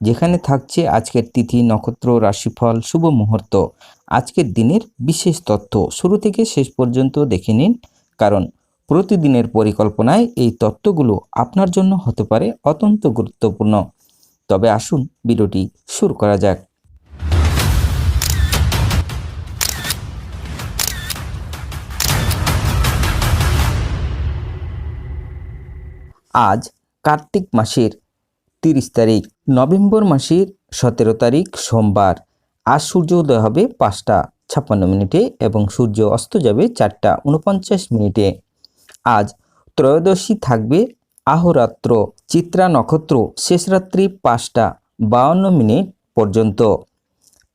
যেখানে থাকছে আজকের তিথি, নক্ষত্র, রাশিফল, শুভ মুহূর্ত। আজকের দিনের বিশেষ তথ্য। শুরু থেকে শেষ পর্যন্ত দেখে নিন, কারণ প্রতিদিনের পরিকল্পনায় এই তত্ত্বগুলো আপনার জন্য হতে পারে অত্যন্ত গুরুত্বপূর্ণ। তবে আসুন ভিডিওটি শুরু করা যাক। আজ কার্তিক মাসের তিরিশ তারিখ, নভেম্বর মাসের সতেরো তারিখ সোমবার। আজ সূর্যোদয় হবে পাঁচটা ছাপ্পান্ন মিনিটে এবং সূর্য অস্ত যাবে চারটা উনপঞ্চাশ মিনিটে। আজ ত্রয়োদশী থাকবে আহরাত্র, চিত্রা নক্ষত্র, শেষ রাত্রি পাঁচটা বাউন্ন মিনিট পর্যন্ত।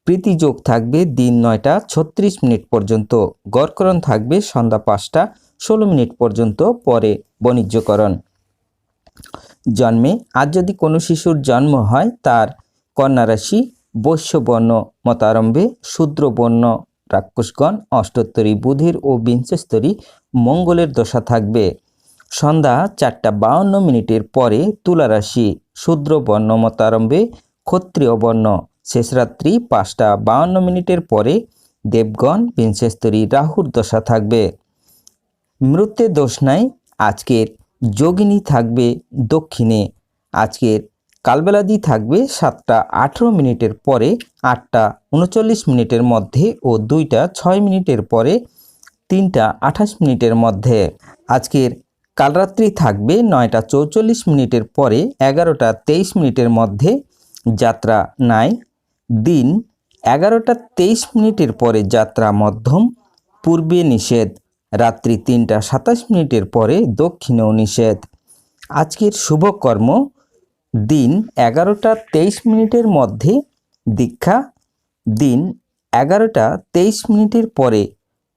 প্রীতিযোগ থাকবে দিন নয়টা ছত্রিশ মিনিট পর্যন্ত। গড়করণ থাকবে সন্ধ্যা পাঁচটা ষোলো মিনিট পর্যন্ত পরে বাণিজ্যকরণ। জন্মে। আজ যদি কোনো শিশুর জন্ম হয়, তার কন্যা রাশি বৈশ্যবর্ণ মতারম্ভে শূদ্রবর্ণ রাক্ষসগণ, অষ্টোত্তরী বুধের ও বিংশস্তরী মঙ্গলের দশা থাকবে। সন্ধ্যা চারটা বাউন্ন মিনিটের পরে তুলা রাশি শূদ্র বর্ণ মতারম্ভে ক্ষত্রিয় বর্ণ। শেষরাত্রি পাঁচটা বাউন্ন মিনিটের পরে দেবগণ, বিংশস্তরী রাহুর দশা থাকবে। মৃত্যুর দোষ নাই। আজকের যোগিনী থাকবে দক্ষিণে। আজকের কালবেলাদি থাকবে সাতটা আঠেরো মিনিটের পরে, আটটা উনচল্লিশ মিনিটের মধ্যে ও দুইটা ছয় মিনিটের পরে, তিনটা আঠাশ মিনিটের মধ্যে। আজকের কালরাত্রি থাকবে নয়টা চৌচল্লিশ মিনিটের পরে, এগারোটা তেইশ মিনিটের মধ্যে, যাত্রা নাই। দিন এগারোটা তেইশ মিনিটের পরে যাত্রা মধ্যম, পূর্বে নিষেধ। রাত্রি তিনটা সাতাশ মিনিটের পরে দক্ষিণেও নিষেধ। আজকের শুভকর্ম, দিন এগারোটা তেইশ মিনিটের মধ্যে দীক্ষা, দিন এগারোটা তেইশ মিনিটের পরে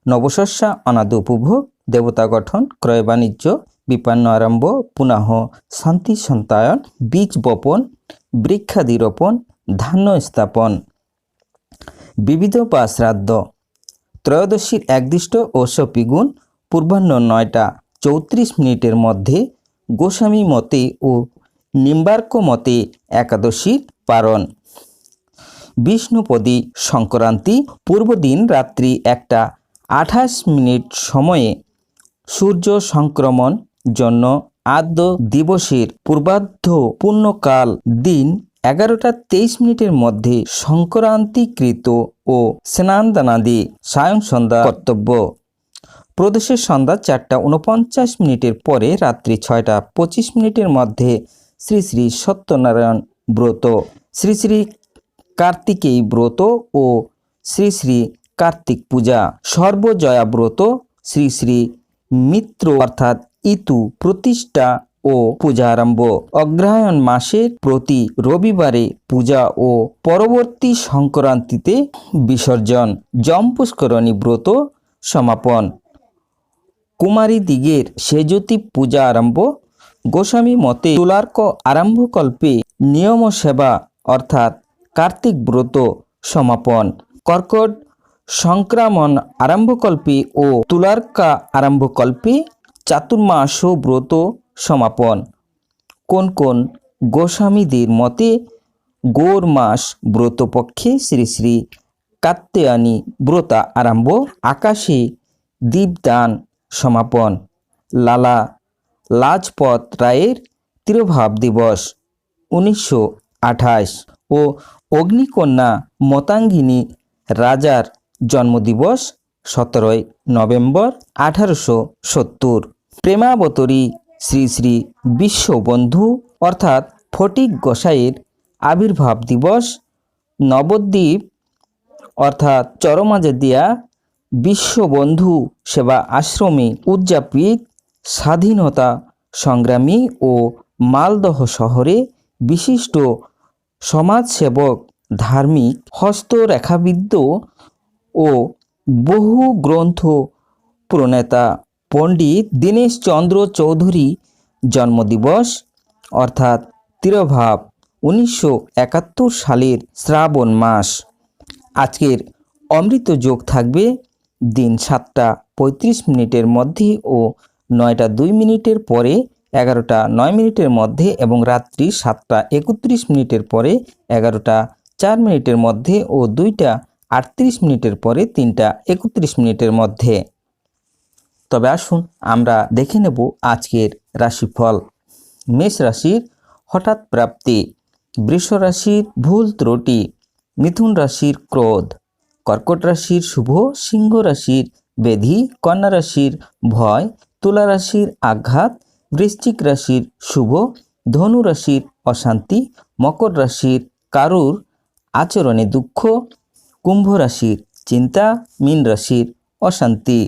নবশস্যা অনাদ উপভোগ, দেবতা গঠন, ক্রয় বাণিজ্য, বিপন্ন আরম্ভ পুনঃ শান্তি সন্তায়ন, বীজ বপন বৃক্ষাদি রোপণ ধান্য স্থাপন। বিবিধ বা শ্রাদ্ধ। ত্রয়োদশীর একদিষ্ট ও সপিগুণ পূর্বাহ্ন নয়টা চৌত্রিশ মিনিটের মধ্যে গোস্বামী মতে ও নিম্বার্ক মতে একাদশীর পারণ। বিষ্ণুপদী সংক্রান্তি পূর্বদিন রাত্রি একটা আঠাশ মিনিট সময়ে সূর্য সংক্রমণ জন্য আদ্য দিবসের পূর্বার্ধ পূর্ণকাল দিন এগারোটা তেইশ মিনিটের মধ্যে সংক্রান্তিকৃত ও স্নানদানাদি সায়ং সন্ধ্যা কর্তব্য। প্রদেশের সন্ধ্যা চারটা উনপঞ্চাশ মিনিটের পরে রাত্রি ছয়টা পঁচিশ মিনিটের মধ্যে শ্রী শ্রী সত্যনারায়ণ ব্রত। শ্রী শ্রী কার্তিকেয় ব্রত ও শ্রী শ্রী কার্তিক পূজা। সর্বজয়া ব্রত, শ্রী শ্রী মিত্র অর্থাৎ ইতু প্রতিষ্ঠা ও পূজা আরম্ভ অগ্রহায়ণ মাসের প্রতি রবিবারে পূজা ও পরবর্তী সংক্রান্তিতে বিসর্জন জম পুষ্করণী ব্রত সমাপন। কুমারী দিগের সেজতি পূজা আরম্ভ। গোস্বামী মতে তুলার্ক আরম্ভকল্পে নিয়ম সেবা, অর্থাৎ কার্তিক ব্রত সমাপন। কর্কট সংক্রামণ আরম্ভকল্পে ও তুলার্কা আরম্ভকল্পে চাতুর্মাস ব্রত সমাপন। কোন কোন গোস্বামীদের মতে গৌর মাস ব্রতপক্ষে শ্রী শ্রী কাত্যায়নী ব্রতা আরম্ভ, আকাশে দীপদান সমাপন। লালা লাজপত রায়ের তিরোভাব দিবস উনিশশো আঠাশ ও অগ্নিকন্যা মতাঙ্গিনী রাজার জন্মদিবস সতেরোই নভেম্বর আঠারোশো সত্তর। প্রেমাবতরী শ্রী শ্রী বিশ্ববন্ধু অর্থাৎ ফটিক গোসাইয়ের আবির্ভাব দিবস, নবদ্বীপ অর্থাৎ চরমাজেদিয়া বিশ্ববন্ধু সেবা আশ্রমে উদযাপিত স্বাধীনতা সংগ্রামী ও মালদহ শহরে বিশিষ্ট সমাজসেবক, ধার্মিক, হস্তরেখাবিদ্য ও বহু গ্রন্থ প্রণেতা পণ্ডিত দীনেশ চন্দ্র চৌধুরী জন্মদিবস, অর্থাৎ তিরোভাব উনিশশো একাত্তর সালের শ্রাবণ মাস। আজকের অমৃত যোগ থাকবে দিন সাতটা পঁয়ত্রিশ মিনিটের মধ্যে ও নয়টা দুই মিনিটের পরে, এগারোটা নয় মিনিটের মধ্যে এবং রাত্রি সাতটা একত্রিশ মিনিটের পরে, এগারোটা চার মিনিটের মধ্যে ও দুইটা আটত্রিশ মিনিটের পরে, তিনটা একত্রিশ মিনিটের মধ্যে। তবে আসুন আমরা দেখে নেব আজকের রাশিফল। মেষ রাশির হঠাৎ প্রাপ্তি, বৃষ রাশির ভুল ত্রুটি, মিথুন রাশির ক্রোধ, কর্কট রাশির শুভ, সিংহ রাশির বেধি, কন্যা রাশির ভয়, তুলা রাশির আঘাত, বৃশ্চিক রাশির শুভ, ধনু রাশির অশান্তি, মকর রাশির কারুর আচরণে দুঃখ, কুম্ভ রাশির চিন্তা, মীন রাশির অশান্তি।